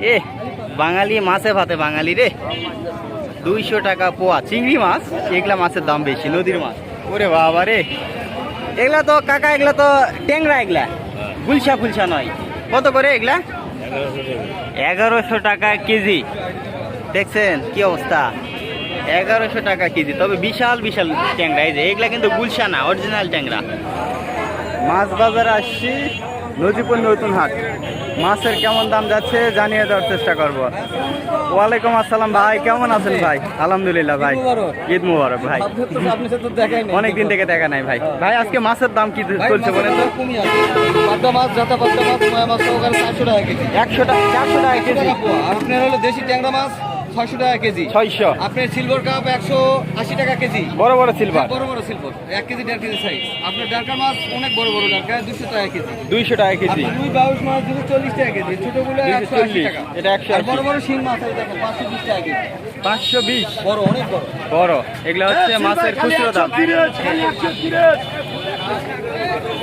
এ, বাঙালি মাছে ভাতে বাঙালি রে। দুইশো টাকা পোয়া, চিংড়ি মাছ, এগুলা মাছের দাম বেশি, নদীর মাছ। ওরে বাবা রে। এগুলা তো কাকা, এগুলা তো ট্যাংরা এগুলা। গুলশা ফুলসা নয়। কত করে এগুলা? এগারোশো টাকা কেজি। দেখছেন কি অবস্থা? এগারোশো টাকা কেজি। তবে বিশাল বিশাল ট্যাংরা। এই যে, এগুলা কিন্তু গুলশা না অরিজিনাল ট্যাংরা। মাছ বাজারে আসছি। নদীপুর নতুন হাট। মাছের কেমন দাম যাচ্ছে জানিয়ে দেওয়ার চেষ্টা করব। ওয়ালাইকুম আসসালাম ভাই কেমন আছেন ভাই? আলহামদুলিল্লাহ ভাই। ঈদ মুবারক। ভাই। আপনি অনেক দিন থেকে দেখা নাই ভাই। ভাই আজকে মাছের দাম কি চলছে বলেন তো? একশো টাকা চারশো টাকা কেজি। আপনার হলো দেশি ট্যাংরা মাছ ছয়শো টাকা কেজি। ছয়শো। আপনার সিলভার কাপ একশো আশি টাকা কেজি। বড় বড় সিলভার বড় বড় সিলভার এক কেজি দেড় কেজি সাইজ আপনার ডারকার মাছ অনেক বড় বড় ডারকার দুশো টাকা কেজি। দুইশো টাকা কেজি। রুই বাউস মাছ দুশো চল্লিশ টাকা কেজি ছোটগুলো একশো আশি টাকা। এটা 180 আর বড় বড় শিং মাছ এই দেখো পাঁচশো বিশ টাকা কেজি। পাঁচশো বিশ। বড় অনেক বড়। বড়। এগুলা হচ্ছে মাছের খুচরো দাম।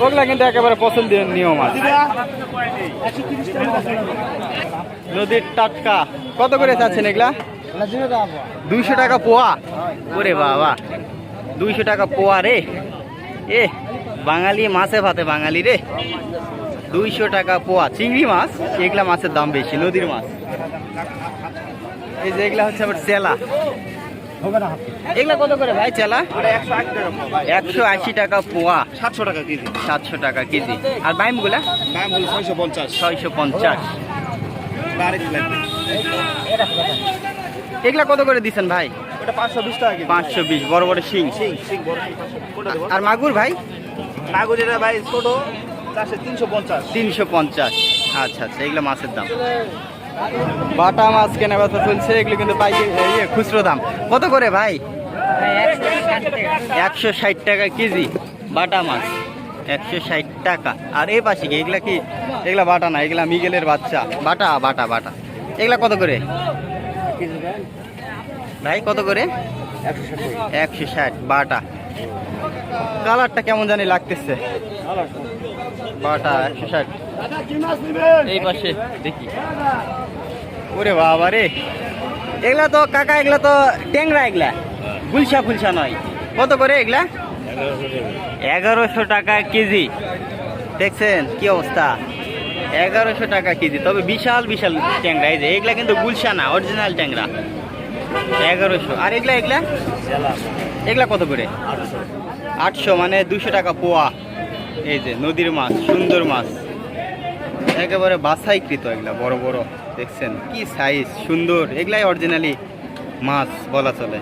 ওগুলা কিন্তু একেবারে পছন্দের নিয়ম আছে। নদীর টাটকা। কত করে চাচ্ছেন এগুলা? দুইশো টাকা পোয়া? ওরে বাবা। দুইশো টাকা পোয়া রে। এ, বাঙালি মাছে ভাতে বাঙালি রে। দুইশো টাকা পোয়া। চিংড়ি মাছ? এগুলা মাছের দাম বেশি, নদীর মাছ। এই যে এগুলা হচ্ছে আবার চেলা। এগুলা কত করে ভাই চেলা? একশো আশি টাকা পোয়া। সাতশো টাকা কেজি। সাতশো টাকা কেজি। আর বাইমগুলা? ছয়শো পঞ্চাশ। ছয়শো পঞ্চাশ। এগুলা কত করে দিচ্ছেন ভাই? ওটা পাঁচশো বিশ টাকা কেজি। পাঁচশো বিশ বড় বড় শিং। আর মাগুর ভাই? মাগুর এটা ভাই ছোট চারশো তিনশো পঞ্চাশ। তিনশো পঞ্চাশ। আচ্ছা আচ্ছা এগুলো মাছের দাম। বাটা মাছ কেনা বেচা চলছে, এগুলো কিন্তু পাইকে ইয়ে খুচরো দাম। কত করে ভাই? একশো ষাট টাকা কেজি বাটা মাছ। একশো ষাট টাকা। আর এই পাশে কি, এগুলা কি? এগুলা বাটা না, এগুলা মিগেলের বাচ্চা। বাটা বাটা বাটা। এগুলা কত করে? ভাই, কত করে? একশো ষাট। বাটা। কালারটা কেমন জানি লাগতেছে। বাটা একশো ষাট। এই পাশে দেখি। ওরে বাবা রে। এগুলা তো কাকা, এগুলা তো ট্যাংরা এগুলা। গুলশা ফুলসা নয়। কত করে এগুলা? এগারোশো টাকা কেজি। দেখছেন কি অবস্থা? এগারোশো টাকা কেজি। তবে বিশাল বিশাল ট্যাংরা। এই যে, এগুলা কিন্তু গুলশা না, অরিজিনাল ট্যাংরা। এগারোশো। আর এগুলা এগুলা? এগুলা কত করে? আটশো। মানে দুশো টাকা পোয়া। এই যে নদীর মাছ সুন্দর মাছ। একেবারে বাছাইকৃত এগুলা বড় বড় দেখছেন? কি সাইজ সুন্দর এগুলাই অরিজিনালি মাছ বলা চলে।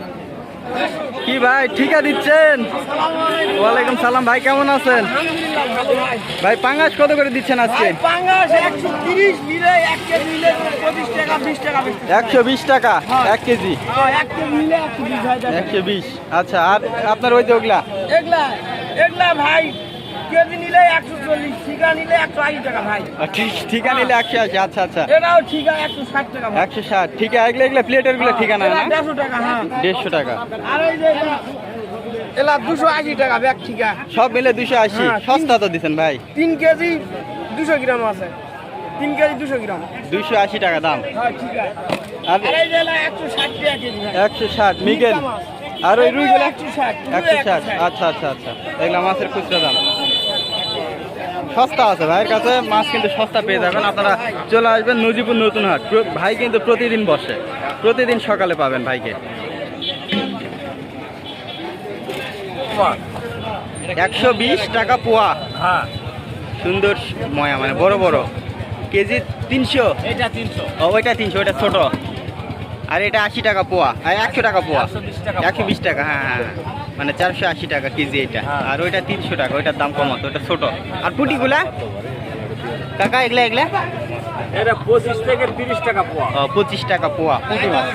কি ভাই ঠিকা দিচ্ছেন? ওয়ালাইকুম সালাম ভাই কেমন আছেন? ভাই পাঙ্গাস কত করে দিচ্ছেন আজকে? একশো বিশ টাকা এক কেজি? একশো বিশ আচ্ছা আর আপনার ওই যে ওগুলা? এগলা এগলা ভাই কেজি নিলে একশো চল্লিশ ঠিকা নিলে একশো আশি টাকা ভাই। ঠিকা নিলে একশো আশি আচ্ছা আচ্ছা। এটাও ঠিকা একশো ষাট টাকা ভাই। একশো ষাট ঠিক এগুলো এগুলো প্লেটেরগুলো ঠিকানা না দেড়শো টাকা হ্যাঁ। দেড়শো টাকা। আর ওই যে এলা- এলা দুশো আশি টাকা ব্যাগ ঠিকা। সব মিলে দুশো আশি হ্যাঁ, সস্তা তো দিচ্ছেন ভাই। তিন কেজি দুশো গ্রাম আছে। তিন কেজি দুশো গ্রাম। দুইশো আশি টাকা দাম। হ্যাঁ একশো ষাট মিগেল। আর ওই রুইগুলো একশো ষাট একশো ষাট। আচ্ছা আচ্ছা আচ্ছা। এগুলো মাছের খুচরা দাম। সস্তা আছে ভাইয়ের কাছে মাছ কিন্তু সস্তা পেয়ে যাবেন। আপনারা চলে আসবেন নজিপুর নতুন হাট। ভাই কিন্তু প্রতিদিন বসে। প্রতিদিন সকালে পাবেন ভাইকে। একশো বিশ টাকা পোয়া। হ্যাঁ। সুন্দর ময়া মানে বড় বড়। কেজি তিনশো। এটা তিনশো। ওইটা তিনশো ওইটা ছোট। আর এটা আশি টাকা পোয়া। আর একশো টাকা পোয়া। একশো বিশ টাকা হ্যাঁ হ্যাঁ হ্যাঁ। মানে চারশো আশি টাকা কেজি এটা। হ্যাঁ। আর ওইটা তিনশো টাকা ওইটার দাম কম আছে ওইটা ছোট। আর পুটিগুলা? কাকা এগুলা এগুলা? এটা পঁচিশ থেকে তিরিশ টাকা পোয়া। পঁচিশ টাকা পোয়া। পুঁটি মাছ।